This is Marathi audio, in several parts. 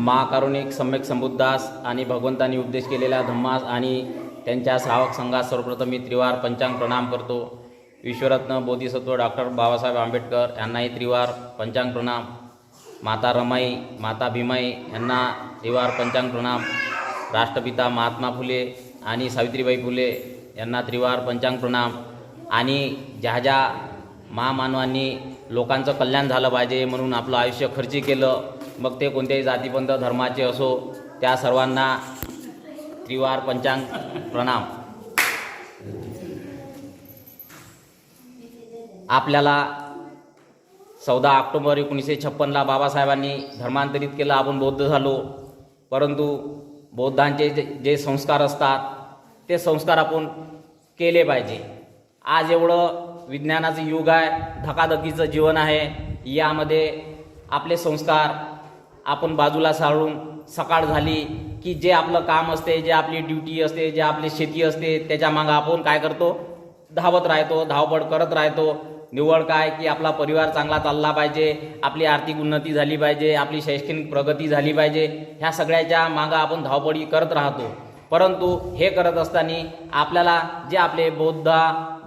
महाकारुणिक सम्यक संबुद्धास आणि भगवंतांनी उपदेश केलेल्या धम्मास आणि त्यांच्या सावक संघास सर्वप्रथम मी त्रिवार पंचांग प्रणाम करतो. विश्वरत्न बोधिसत्व डॉक्टर बाबासाहेब आंबेडकर यांनाही त्रिवार पंचांग प्रणाम. माता रमाई माता भीमाई यांना त्रिवार पंचांग प्रणाम. राष्ट्रपिता महात्मा फुले आणि सावित्रीबाई फुले यांना त्रिवार पंचांग प्रणाम. आणि ज्या ज्या महामानवांनी लोकांचं कल्याण झालं पाहिजे म्हणून आपलं आयुष्य खर्ची केलं मग ते कोणत्याही जातीपंथ धर्माचे असो त्या सर्वांना त्रिवार पंचांग प्रणाम. आपल्याला चौदा ऑक्टोबर एकोणीसशे छप्पनला बाबासाहेबांनी धर्मांतरित केलं. आपण बौद्ध झालो. परंतु बौद्धांचे जे जे संस्कार असतात ते संस्कार आपण केले पाहिजे. आज एवढं विज्ञानाचं युग आहे धकाधकीचं जीवन आहे. यामध्ये आपले संस्कार आपण बाजूला सारून सकाळ झाली की जे आपलं काम असते जे आपली ड्युटी असते जे आपली शेती असते त्याच्या मागं आपण काय करतो? धावत राहतो धावपळ करत राहतो. निवड काय? की आपला परिवार चांगला चालला पाहिजे आपली आर्थिक उन्नती झाली पाहिजे आपली शैक्षणिक प्रगती झाली पाहिजे ह्या सगळ्याच्या मागं आपण धावपळी करत राहतो. परंतु हे करत असताना आपल्याला जे आपले बौद्ध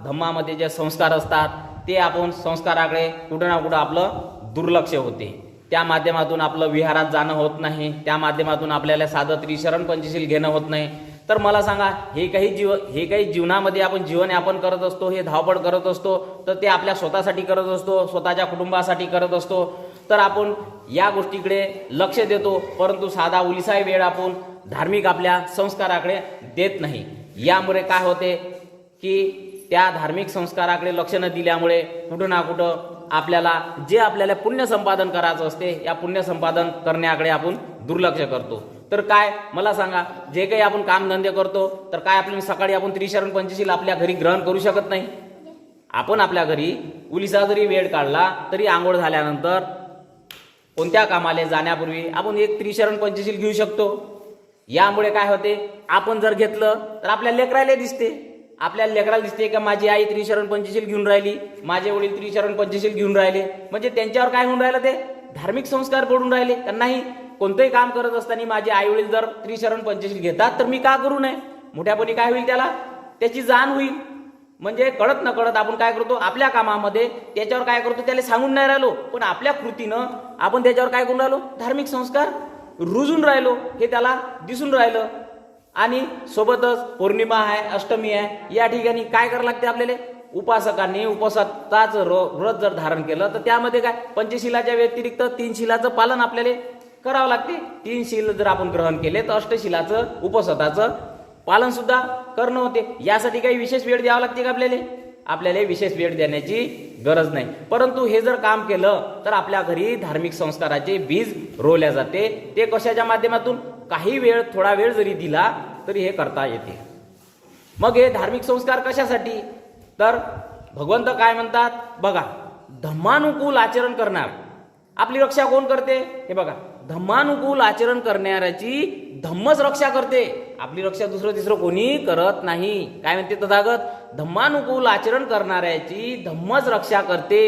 धम्मामध्ये जे संस्कार असतात ते आपण संस्काराकडे कुठं ना कुठं आपलं दुर्लक्ष होते. त्या माध्यमातून आपलं विहारात जाणं होत नाही त्या माध्यमातून आपल्याला साधं त्रिशरण पंचशील घेणं होत नाही. तर मला सांगा हे काही जीव हे काही जीवनामध्ये आपण जीवन यापन करत असतो हे धावपळ करत असतो तर ते आपल्या स्वतःसाठी करत असतो स्वतःच्या कुटुंबासाठी करत असतो. तर आपण या गोष्टीकडे लक्ष देतो परंतु साधा उलिसाही वेळ आपण धार्मिक आपल्या संस्काराकडे देत नाही. यामुळे काय होते की त्या धार्मिक संस्काराकडे लक्ष न दिल्यामुळे कुठं ना कुठं आपल्याला जे आपल्याला पुण्य संपादन करायचं असते या पुण्य संपादन करण्याकडे आपण दुर्लक्ष करतो. तर काय? मला सांगा जे काही आपण कामधंदे करतो तर काय आपण सकाळी आपण त्रिशरण पंचशील आपल्या घरी ग्रहण करू शकत नाही? आपण आपल्या घरी उलिसा जरी वेळ काढला तरी आंघोळ झाल्यानंतर कोणत्या कामाला जाण्यापूर्वी आपण एक त्रिशरण पंचशील घेऊ शकतो? यामुळे काय होते? आपण जर घेतलं तर आपल्या लेकरायला दिसते. आपल्याला लेकराला दिसते का माझी आई त्रिशरण पंचशील घेऊन राहिली? माझे वडील त्रिशरण पंचशील घेऊन राहिले. म्हणजे त्यांच्यावर काय होऊन राहिलं ते? धार्मिक संस्कार पडून राहिले. तर नाही कोणतंही काम करत असताना माझे आई वडील जर त्रिशरण पंचशील घेतात तर मी का करू नये? मोठ्यापणी काय होईल त्याला? त्याची जाण होईल. म्हणजे कळत न कळत आपण काय करतो? आपल्या कामामध्ये त्याच्यावर काय करतो? त्याला सांगून नाही राहिलो. पण आपल्या कृतीनं आपण त्याच्यावर काय करून राहिलो? धार्मिक संस्कार रुजून राहिलो. हे त्याला दिसून राहिलं. आणि सोबतच पौर्णिमा आहे अष्टमी आहे या ठिकाणी काय करावं लागते आपल्याला? उपासकांनी उपवासाचाच व्रत जर धारण केलं तर त्यामध्ये काय? पंचशिलाच्या व्यतिरिक्त तीन शिलाचं पालन आपल्याला करावं लागते. तीन शिल जर आपण ग्रहण केले तर अष्टशिलाचं उपसताचं पालन सुद्धा करणं होते. यासाठी काही विशेष वेळ द्यावा लागते का आपल्याला? आपल्याला विशेष वेळ देण्याची गरज नाही. परंतु हे जर काम केलं तर आपल्या घरी धार्मिक संस्काराचे बीज रोवल्या जाते. ते कशाच्या माध्यमातून? काही वेळ थोडा वेळ जरी दिला तरी हे करता येते. मग हे धार्मिक संस्कार कशासाठी? तर भगवंत काय म्हणतात? बघा धम्मानुकूल आचरण करणार. आपली रक्षा कोण करते? हे बघा धम्मानुकूल आचरण करणाऱ्याची धम्मच रक्षा करते. आपली रक्षा दुसरं तिसरं कोणी करत नाही. काय म्हणते तथागत? धम्मानुकूल आचरण करणाऱ्याची धम्मच रक्षा करते.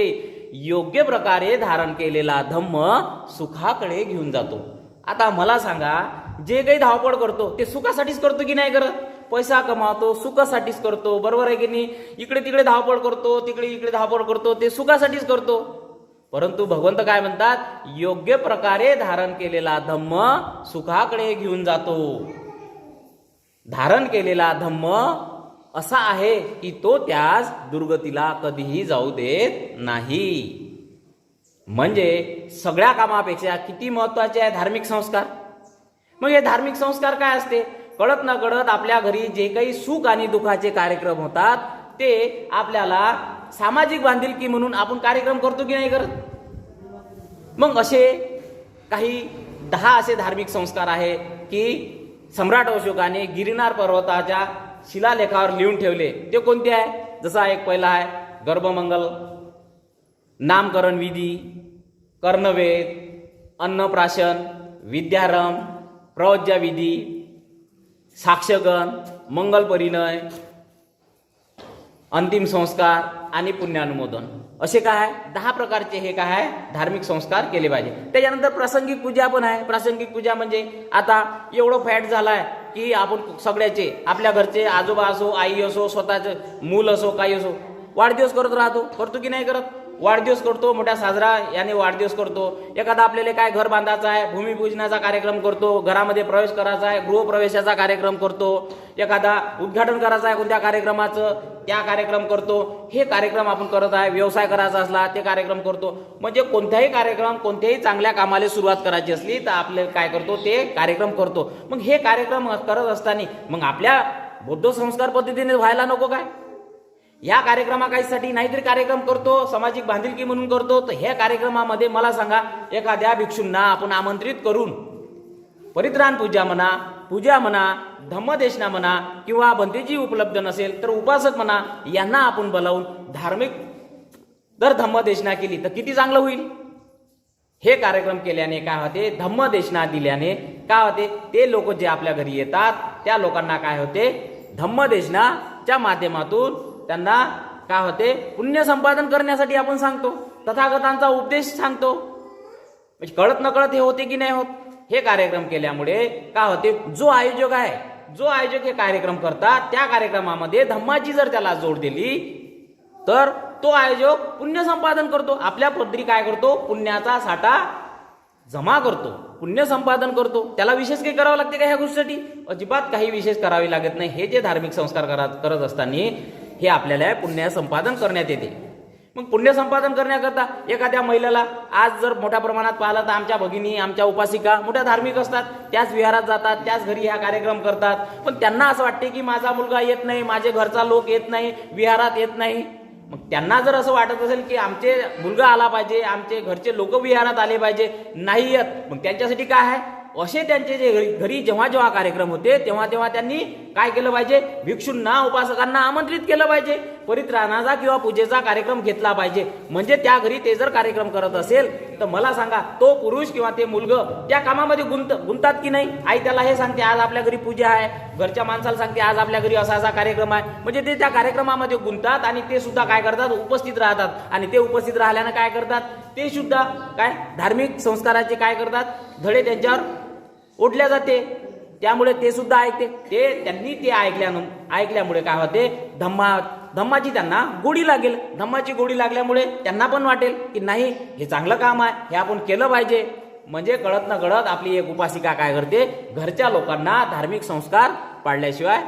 योग्य प्रकारे धारण केलेला धम्म सुखाकडे घेऊन जातो. आता मला सांगा जे काही धावपळ करतो ते सुखासाठीच करतो की नाही करत? पैसा कमावतो सुखासाठीच करतो. बरोबर आहे की नाही? इकडे तिकडे धावपळ करतो तिकडे इकडे धावपळ करतो ते सुखासाठीच करतो. परंतु भगवंत काय म्हणतात? योग्य प्रकारे धारण केलेला धम्म सुखाकडे घेऊन जातो. धारण केलेला धम्म असा आहे की तो त्यास दुर्गतीला कधीही जाऊ देत नाही. म्हणजे सगळ्या कामापेक्षा किती महत्त्वाचे आहे धार्मिक संस्कार? मग हे धार्मिक संस्कार काय असते? कळत न कळत आपल्या घरी जे काही सुख आणि दुःखाचे कार्यक्रम होतात ते आपल्याला सामाजिक बांधिलकी म्हणून आपण कार्यक्रम करतो की नाही करत? मग असे काही दहा असे धार्मिक संस्कार आहे की सम्राट अशोकाने गिरिनार पर्वताच्या शिलालेखावर लिहून ठेवले. ते कोणते आहे? जसा एक पहिला आहे गर्भमंगल नामकरण विधी कर्णवेद अन्नप्राशन विद्यारंभ प्रवज्या विधी साक्षगण मंगल परिणय अंतिम संस्कार आणि पुण्यानुमोदन. असे काय आहे? दहा प्रकारचे हे काय आहे? धार्मिक संस्कार केले पाहिजे. त्याच्यानंतर प्रासंगिक पूजा पण आहे. प्रासंगिक पूजा म्हणजे आता एवढं फॅट झालाय की आपण सगळ्याचे आपल्या घरचे आजोबा असो आई असो स्वतःचे मूल असो काही असो वाढदिवस करत राहतो. करतो की नाही करत? वाढदिवस करतो मोठ्या साजरा याने वाढदिवस करतो. एखादा आपल्याला काय घर बांधायचा आहे भूमिपूजनाचा कार्यक्रम करतो घरामध्ये प्रवेश करायचा आहे गृहप्रवेशाचा कार्यक्रम करतो एखादा उद्घाटन करायचं आहे कोणत्या कार्यक्रमाचं त्या कार्यक्रम करतो हे कार्यक्रम आपण करत आहे व्यवसाय करायचा असला ते कार्यक्रम करतो. म्हणजे कोणत्याही कार्यक्रम कोणत्याही चांगल्या कामाला सुरुवात करायची असली तर आपले काय करतो ते कार्यक्रम करतो. मग हे कार्यक्रम करत असताना मग आपल्या बौद्ध संस्कार पद्धतीने व्हायला नको काय? या कार्यक्रमाकाहीसाठी नाहीतरी कार्यक्रम करतो सामाजिक बांधिलकी म्हणून करतो तर ह्या कार्यक्रमामध्ये मला सांगा एखाद्या भिक्षूंना आपण आमंत्रित करून परित्राण पूजा म्हणा पूजा म्हणा धम्मदेशना म्हणा किंवा बंदीजी उपलब्ध नसेल तर उपासक म्हणा यांना आपण बोलावून धार्मिक जर धम्मदेशना केली तर किती चांगलं होईल? हे कार्यक्रम केल्याने काय होते? धम्मदेशना दिल्याने काय होते? ते लोक जे आपल्या घरी येतात त्या लोकांना काय होते? धम्मदेशनाच्या माध्यमातून त्यांना काय होते? पुण्य संपादन करण्यासाठी आपण सांगतो. तथागतांचा उपदेश सांगतो. म्हणजे कळत नकळत हे होते की नाही होत? हे कार्यक्रम केल्यामुळे काय होते? जो आयोजक आहे जो आयोजक हे कार्यक्रम करतात त्या कार्यक्रमामध्ये धम्माची जर त्याला जोड दिली तर तो आयोजक पुण्य संपादन करतो. आपल्या पदरी काय करतो? पुण्याचा साठा जमा करतो. पुण्य संपादन करतो. त्याला विशेष काही करावं लागते का ह्या गोष्टीसाठी? अजिबात काही विशेष करावी लागत नाही. हे जे धार्मिक संस्कार करा करत असताना हे आपल्याला पुण्य संपादन करण्यात येते. मग पुण्य संपादन करण्याकरता एखाद्या महिलेला आज जर मोठ्या प्रमाणात पाहिलं तर आमच्या भगिनी आमच्या उपासिका मोठ्या धार्मिक असतात. त्याच विहारात जातात त्याच घरी हा कार्यक्रम करतात. पण त्यांना असं वाटते की माझा मुलगा येत नाही माझे घरचा लोक येत नाही विहारात येत नाही. मग त्यांना जर असं वाटत असेल की आमचे मुलगा आला पाहिजे आमचे घरचे लोक विहारात आले पाहिजे नाही येत. मग त्यांच्यासाठी काय आहे? असे त्यांचे जे घरी घरी जेव्हा जेव्हा कार्यक्रम होते तेव्हा तेव्हा त्यांनी काय केलं पाहिजे? भिक्षूंना उपासकांना आमंत्रित केलं पाहिजे. परित्राणाचा किंवा पूजेचा कार्यक्रम घेतला पाहिजे. म्हणजे त्या घरी ते जर कार्यक्रम करत असेल तर मला सांगा तो पुरुष किंवा ते मुलगं त्या कामामध्ये गुंत गुंतात की नाही? आई त्याला हे सांगते आज आपल्या घरी पूजा आहे. घरच्या माणसाला सांगते आज आपल्या घरी असा असा कार्यक्रम आहे. म्हणजे ते त्या कार्यक्रमामध्ये गुंतात आणि ते सुद्धा काय करतात? उपस्थित राहतात. आणि ते उपस्थित राहिल्यानं काय करतात? ते सुद्धा काय? धार्मिक संस्काराचे काय करतात? धडे त्यांच्यावर ओढल्या जाते. त्यामुळे ते सुद्धा ऐकते. ते त्यांनी ते ऐकल्यानं ऐकल्यामुळे काय होते? धम्मा धम्माची त्यांना गोडी लागेल. धम्माची गोडी लागल्यामुळे त्यांना पण वाटेल की नाही हे चांगलं काम आहे हे आपण केलं पाहिजे. म्हणजे कळत न कळत आपली एक उपासिका काय करते? घरच्या लोकांना धार्मिक संस्कार पाळल्याशिवाय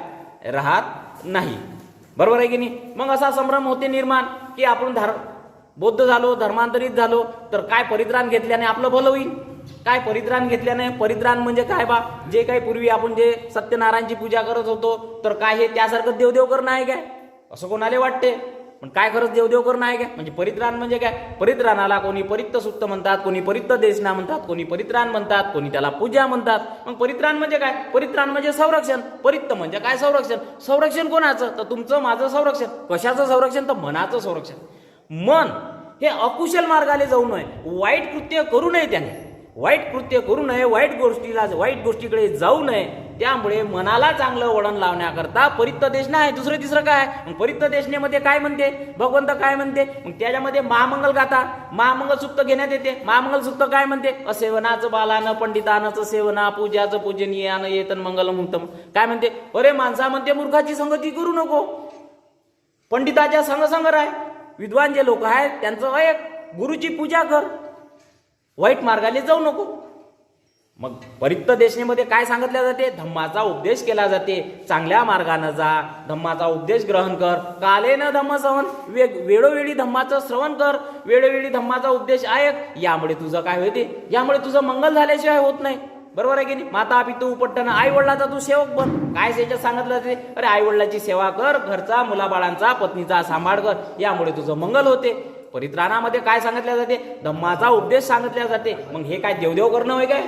राहत नाही. बरोबर आहे की नाही? मग असा संभ्रम होते निर्माण की आपण धार बौद्ध झालो धर्मांतरित झालो तर काय परित्राण घेतल्याने आपलं भलं होईल? काय परित्राण घेतल्याने परित्राण म्हणजे काय बा? जे काही पूर्वी आपण जे सत्यनारायणची पूजा करत होतो तर काय हे त्यासारखं देवदेव करणं आहे काय? असं कोणाला वाटते? पण काय खरंच देवदेव करणं आहे काय? म्हणजे परित्राण म्हणजे काय? परित्राणाला कोणी परित्त सुत्त म्हणतात कोणी परित्त देशना म्हणतात कोणी परित्राण म्हणतात कोणी त्याला पूजा म्हणतात. मग परित्राण म्हणजे काय? परित्राण म्हणजे संरक्षण. परित्त म्हणजे काय संरक्षण? संरक्षण कोणाचं? तर तुमचं माझं संरक्षण. कशाचं संरक्षण? तर मनाचं संरक्षण. मन हे अकुशल मार्गाने जाऊ नये. वाईट कृत्य करू नये त्याने. वाईट कृत्य करू नये वाईट गोष्टीला वाईट गोष्टीकडे जाऊ नये त्यामुळे मनाला चांगलं वळण लावण्याकरता परित्त देशना आहे दुसरं तिसरं काय? मग परित्त देशनेमध्ये काय म्हणते? भगवंत काय म्हणते? मग त्याच्यामध्ये महामंगल गाथा. महामंगल सुप्त घेण्यात येते. महामंगल सुप्त काय म्हणते? असेवनाचं बालानं पंडितानाचं सेवना पूजाचं पूजनीयानं येतन मंगल मुक्तम काय म्हणते? अरे माणसा म्हणते मूर्खाची संगती करू नको. पंडिताच्या संग संग राय. विद्वान जे लोक आहेत त्यांचं एक गुरुची पूजा कर. वाईट मार्गाने जाऊ नको. मग परित्त देशनेमध्ये काय सांगितलं जाते? धम्माचा उपदेश केला जाते. चांगल्या मार्गानं जा धम्माचा उपदेश ग्रहण कर. काले न धम्म सहन वेग वेळोवेळी धम्माचं श्रवण कर. वेळोवेळी धम्माचा उपदेश ऐक. यामुळे तुझं काय होते? यामुळे तुझं मंगल झाल्याशिवाय होत नाही. बरोबर आहे की नाही? माता पितू उपट्टन आई वडिलाचा तू सेवक बन. काय त्याच्यात सांगितलं जाते? अरे आई वडिलाची सेवा कर घरचा मुलाबाळांचा पत्नीचा सांभाळ कर. यामुळे तुझं मंगल होते. परित्राणामध्ये काय सांगितले जाते? धम्माचा उपदेश सांगितला जाते. मग हे काय देवदेव करणं होय काय?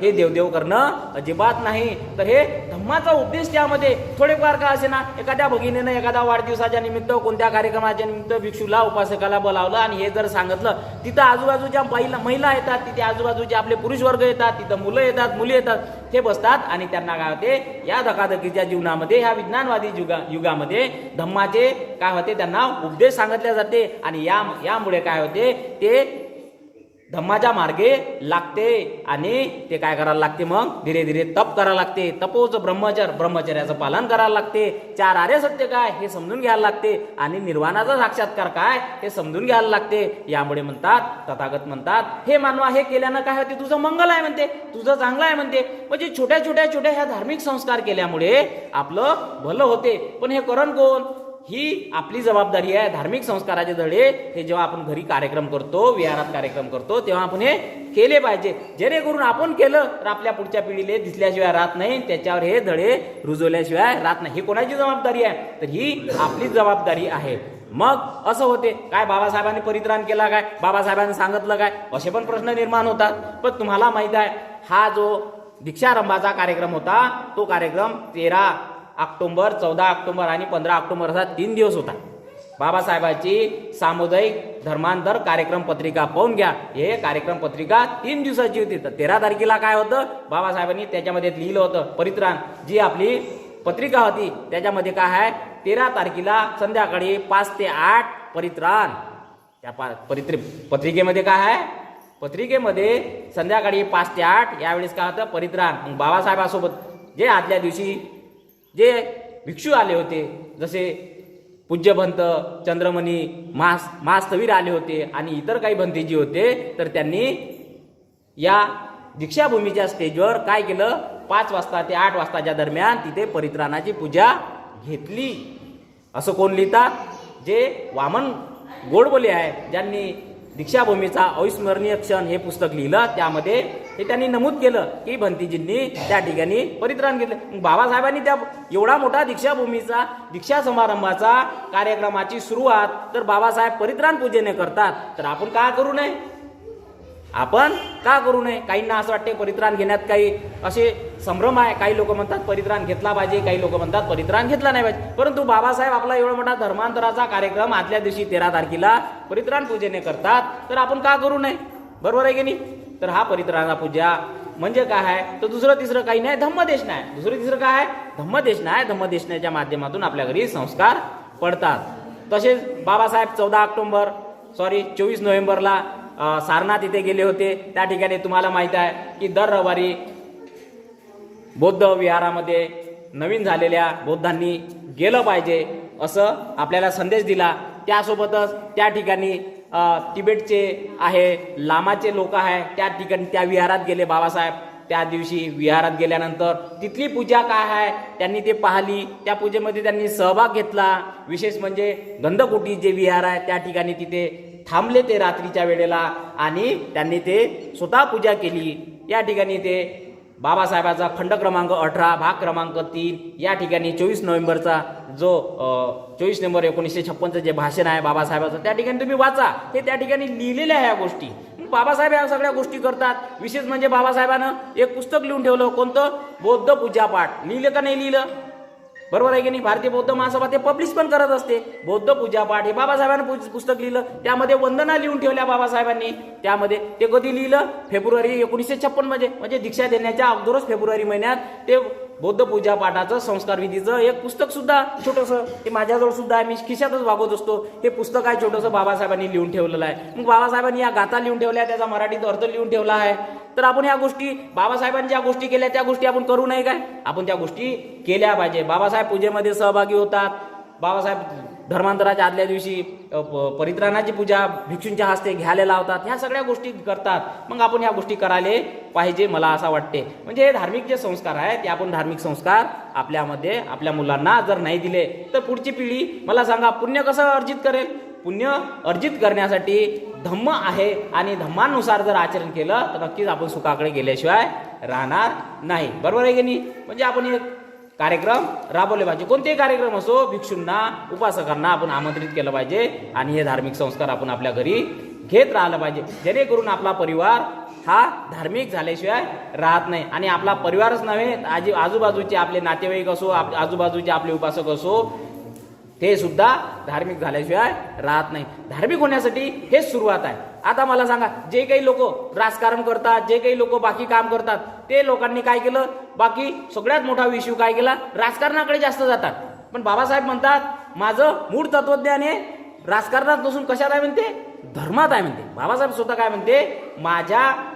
हे देवदेव करणं अजिबात नाही. तर हे धम्माचा उपदेश त्यामध्ये. थोडेफार का असे ना एखाद्या भगिनीनं एखाद्या वाढदिवसाच्या निमित्त कोणत्या कार्यक्रमाच्या निमित्त भिक्षूला उपासकाला बोलावलं आणि हे जर सांगितलं तिथं आजूबाजूच्या महिला महिला येतात तिथे आजूबाजूचे आपले पुरुष वर्ग येतात तिथं मुलं येतात मुली येतात ते बसतात आणि त्यांना काय होते? या धकाधकीच्या जीवनामध्ये ह्या विज्ञानवादी युगा युगामध्ये धम्माचे काय होते? त्यांना उपदेश सांगितले जाते आणि या यामुळे काय होते? ते धम्माच्या मार्गे लागते आणि ते काय करायला लागते मग? धीरे धीरे तप करायला लागते. तपोच ब्रह्मचर ब्रह्मचर्याचं पालन करायला लागते. चार आर्य सत्य काय? हे समजून घ्यायला लागते. आणि निर्वाणाचा साक्षात्कार काय? हे समजून घ्यायला लागते. यामुळे म्हणतात तथागत म्हणतात हे मानवा हे केल्यानं काय होते? तुझं मंगल आहे म्हणते. तुझं चांगलं आहे म्हणते. म्हणजे छोट्या छोट्या छोट्या ह्या धार्मिक संस्कार केल्यामुळे आपलं भलं होते. पण हे करण कोण? ही आपली जबाबदारी आहे धार्मिक संस्काराचे धडे. हे जेव्हा आपण घरी कार्यक्रम करतो विहारात कार्यक्रम करतो तेव्हा आपण हे केले पाहिजे. जेणेकरून आपण केलं तर आपल्या पुढच्या पिढीले दिसल्याशिवाय राहत नाही त्याच्यावर हे धडे रुजवल्याशिवाय राहत नाही. ही कोणाची जबाबदारी आहे? तर ही आपली जबाबदारी आहे. मग असं होते. काय बाबासाहेबांनी परित्राण केला काय? बाबासाहेबांनी सांगितलं काय? असे पण प्रश्न निर्माण होतात. पण तुम्हाला माहीत आहे हा जो दीक्षारंभाचा कार्यक्रम होता तो कार्यक्रम तेरा ऑक्टोंबर चौदा ऑक्टोंबर आणि पंधरा ऑक्टोंबर असा तीन दिवस होता. बाबासाहेबांची सामुदायिक धर्मांतर कार्यक्रम पत्रिका पाहून घ्या. हे कार्यक्रम पत्रिका तीन दिवसाची होती. तर तेरा तारखेला काय होतं? बाबासाहेबांनी त्याच्यामध्ये लिहिलं होतं परित्राण. जी आपली पत्रिका होती त्याच्यामध्ये काय आहे? तेरा तारखेला संध्याकाळी पाच ते आठ परित्राण. त्या पा परित्र पत्रिकेमध्ये काय आहे? पत्रिकेमध्ये संध्याकाळी पाच ते आठ यावेळेस काय होतं? परित्राण. मग बाबासाहेबासोबत जे आदल्या दिवशी जे भिक्षू आले होते जसे पूज्यभंत चंद्रमणी मास मास्तवीर आले होते आणि इतर काही भंतीजी होते तर त्यांनी या दीक्षाभूमीच्या स्टेजवर काय केलं? पाच वाजता ते आठ वाजताच्या दरम्यान तिथे परित्राणाची पूजा घेतली. असं कोण लिहितात? जे वामन गोडबोले आहे ज्यांनी दीक्षाभूमीचा अविस्मरणीय क्षण हे पुस्तक लिहिलं त्यामध्ये हे त्यांनी नमूद केलं की भंतीजींनी त्या ठिकाणी परित्राण घेतलं. बाबासाहेबांनी त्या एवढा मोठा दीक्षाभूमीचा दीक्षा समारंभाचा कार्यक्रमाची सुरुवात तर बाबासाहेब परित्राण पूजेने करतात तर आपण का करू नये? आपण का करू नये? काहींना असं वाटते परित्राण घेण्यात काही असे संभ्रम आहे. काही लोक म्हणतात परित्राण घेतला पाहिजे काही लोक म्हणतात परित्राण घेतला नाही पाहिजे. परंतु बाबासाहेब आपला एवढा मोठा धर्मांतराचा कार्यक्रम आदल्या दिवशी तेरा तारखेला परित्राण पूजेने करतात तर आपण का करू नये? बरोबर आहे की नाही? तर हा परित्राणा पूजा म्हणजे काय आहे? तर दुसरं तिसरं काही नाही धम्मदेश नाही. दुसरं तिसरं काय आहे? धम्मदेश नाही. धम्मदेशनाच्या माध्यमातून आपल्या घरी संस्कार पडतात. तसेच बाबासाहेब चौदा ऑक्टोंबर सॉरी चोवीस नोव्हेंबरला सारनाथ इथे गेले होते. त्या ठिकाणी तुम्हाला माहीत आहे की दर रविवारी बौद्ध विहारामध्ये नवीन झालेल्या बौद्धांनी गेलं पाहिजे असं आपल्याला संदेश दिला. त्यासोबतच त्या ठिकाणी तिबेटचे आहे लामाचे लोक आहे. त्या ठिकाणी त्या विहारात गेले बाबासाहेब. त्या दिवशी विहारात गेल्यानंतर तिथली पूजा काय आहे त्यांनी ते पाहिली. त्या पूजेमध्ये त्यांनी सहभाग घेतला. विशेष म्हणजे गंधकोटी जे विहार आहे त्या ठिकाणी तिथे थांबले ते रात्रीच्या वेळेला आणि त्यांनी ते स्वतः पूजा केली. या ठिकाणी ते बाबासाहेबाचा खंड क्रमांक अठरा भाग क्रमांक तीन या ठिकाणी चोवीस नोव्हेंबरचा जो चोवीस नोव्हेंबर एकोणीसशे छप्पनचं जे भाषण आहे बाबासाहेबाचं त्या ठिकाणी तुम्ही वाचा. हे त्या ठिकाणी लिहिलेल्या ह्या गोष्टी. बाबासाहेब या सगळ्या गोष्टी करतात. विशेष म्हणजे बाबासाहेबानं एक पुस्तक लिहून ठेवलं. कोणतं? बौद्ध पूजापाठ. लिहिलं का नाही लिहिलं? बरोबर आहे की नाही? भारतीय बौद्ध महासभा ते पब्लिश पण करत असते. बौद्ध पूजापाठ हे बाबासाहेबांनी पु- पुस्तक लिहिलं. त्यामध्ये वंदना लिहून ठेवल्या बाबासाहेबांनी. त्यामध्ये ते कधी लिहिलं? फेब्रुवारी एकोणीसशे छप्पनमध्ये. म्हणजे दीक्षा देण्याच्या अगोदरच फेब्रुवारी महिन्यात ते बौद्ध पूजा पाठाचं संस्कार विधीचं एक पुस्तक सुद्धा छोटंसं हे माझ्याजवळ सुद्धा आहे मी खिशातच वागवत असतो. हे पुस्तक आहे छोटंसं बाबासाहेबांनी लिहून ठेवलेलं आहे. मग बाबासाहेबांनी या गाथा लिहून ठेवल्या त्याचा मराठीत अर्थ लिहून ठेवला आहे. तर आपण ह्या गोष्टी बाबासाहेबांनी ज्या गोष्टी केल्या त्या गोष्टी आपण करू नये काय? आपण त्या गोष्टी केल्या पाहिजे. बाबासाहेब पूजेमध्ये सहभागी होतात. बाबासाहेब धर्मांतराच्या आदल्या दिवशी प- परित्राणाची पूजा भिक्षूंच्या हस्ते घ्यायला लावतात ह्या सगळ्या गोष्टी करतात. मग आपण ह्या गोष्टी करायला पाहिजे मला असं वाटते. म्हणजे हे धार्मिक जे संस्कार आहेत ते आपण धार्मिक संस्कार आपल्यामध्ये आपल्या मुलांना जर नाही दिले तर पुढची पिढी मला सांगा पुण्य कसं अर्जित करेल? पुण्य अर्जित करण्यासाठी धम्म आहे आणि धम्मानुसार जर आचरण केलं तर नक्कीच आपण सुखाकडे गेल्याशिवाय राहणार नाही. बरोबर आहे की नाही? म्हणजे आपण एक कार्यक्रम राबवले पाहिजे. कोणतेही कार्यक्रम असो भिक्षूंना उपासकांना आपण आमंत्रित केलं पाहिजे आणि हे धार्मिक संस्कार आपण आपल्या घरी घेत राहिलं पाहिजे. जेणेकरून आपला परिवार हा धार्मिक झाल्याशिवाय राहत नाही. आणि आपला परिवारच नव्हे आजी आजूबाजूचे आपले नातेवाईक असो आप आजूबाजूचे आपले उपासक असो ते सुद्धा धार्मिक झाल्याशिवाय राहत नाही. धार्मिक होण्यासाठी हेच सुरुवात आहे. आता मला सांगा जे काही लोक राजकारण करतात जे काही लोक बाकी काम करतात ते लोकांनी काय केलं? बाकी सगळ्यात मोठा विषय काय केला? राजकारणाकडे जास्त जातात. पण बाबासाहेब म्हणतात माझं मूळ तत्वज्ञान हे राजकारणात नसून कशात आहे म्हणते? धर्मात आहे म्हणते. बाबासाहेब स्वतः काय म्हणते? माझ्या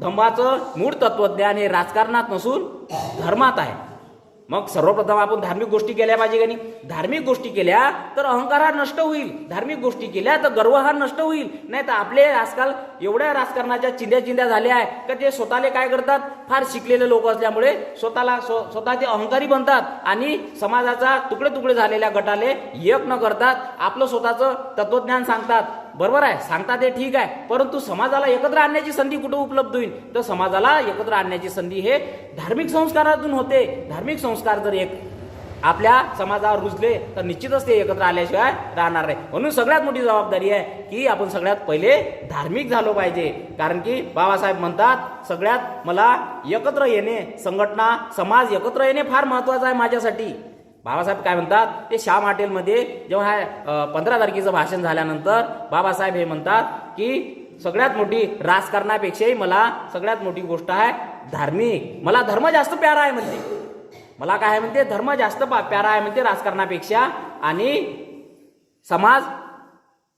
धम्माचं मूळ तत्वज्ञान हे राजकारणात नसून धर्मात आहे. मग सर्वप्रथम आपण धार्मिक गोष्टी केल्या पाहिजे का नाही? धार्मिक गोष्टी केल्या तर अहंकार हा नष्ट होईल. धार्मिक गोष्टी केल्या तर गर्व हा नष्ट होईल. नाही तर आपले आजकाल एवढ्या राजकारणाच्या चिंध्या चिंध्या झाल्या आहे का ते स्वतःले काय करतात? फार शिकलेले लोक असल्यामुळे स्वतःला स्व- स्वतः ते अहंकारी बनतात आणि समाजाचा तुकडे तुकडे झालेल्या गटाले एक न करतात आपलं स्वतःचं तत्वज्ञान सांगतात. बरोबर आहे सांगता ते ठीक आहे. परंतु समाजाला एकत्र आणण्याची संधी कुठं उपलब्ध होईल? तर समाजाला एकत्र आणण्याची संधी हे धार्मिक संस्कारातून होते. धार्मिक संस्कार जर एक आपल्या समाजावर रुजले तर निश्चितच ते एकत्र आल्याशिवाय राहणार नाही. म्हणून सगळ्यात मोठी जबाबदारी आहे की आपण सगळ्यात पहिले धार्मिक झालो पाहिजे. कारण की बाबासाहेब म्हणतात सगळ्यात मला एकत्र येणे संघटना समाज एकत्र येणे फार महत्वाचं आहे माझ्यासाठी. बाबासाहेब काय म्हणतात? ते श्याम हॉटेलमध्ये जेव्हा अ, पंधरा तारखेचं भाषण झाल्यानंतर बाबासाहेब हे म्हणतात की सगळ्यात मोठी राजकारणापेक्षाही मला सगळ्यात मोठी गोष्ट आहे धार्मिक. मला धर्म जास्त प्यारा आहे म्हणते. मला काय आहे म्हणते? धर्म जास्त प्यारा आहे म्हणते राजकारणापेक्षा आणि समाज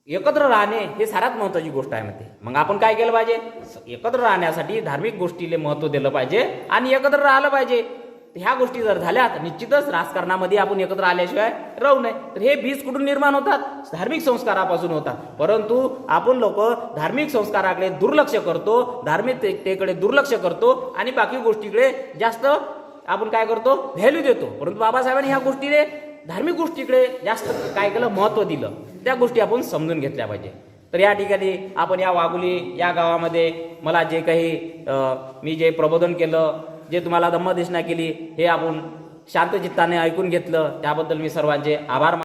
एकत्र राहणे हे सर्वात महत्वाची गोष्ट आहे म्हणते. मग आपण काय केलं पाहिजे? स- एकत्र राहण्यासाठी धार्मिक गोष्टीले महत्त्व दिलं पाहिजे आणि एकत्र राहिलं पाहिजे. ह्या गोष्टी जर झाल्या तर निश्चितच राजकारणामध्ये आपण एकत्र आल्याशिवाय राहू नये. तर हे बीज कुठून निर्माण होतात? धार्मिक संस्कारापासून होतात. परंतु आपण लोक धार्मिक संस्काराकडे दुर्लक्ष करतो धार्मिकतेकडे दुर्लक्ष करतो आणि बाकी गोष्टीकडे जास्त आपण काय करतो? व्हॅल्यू देतो. परंतु बाबासाहेबांनी ह्या गोष्टीने धार्मिक गोष्टीकडे जास्त काय केलं? महत्त्व दिलं. त्या गोष्टी आपण समजून घेतल्या पाहिजे. तर या ठिकाणी आपण या वाघुली या गावामध्ये मला जे काही मी जे प्रबोधन केलं जे तुम्हाला धम्मदेशना केली हे आपण शांतचित्ताने ऐकून घेतलं. त्याबद्दल मी सर्वांचे आभार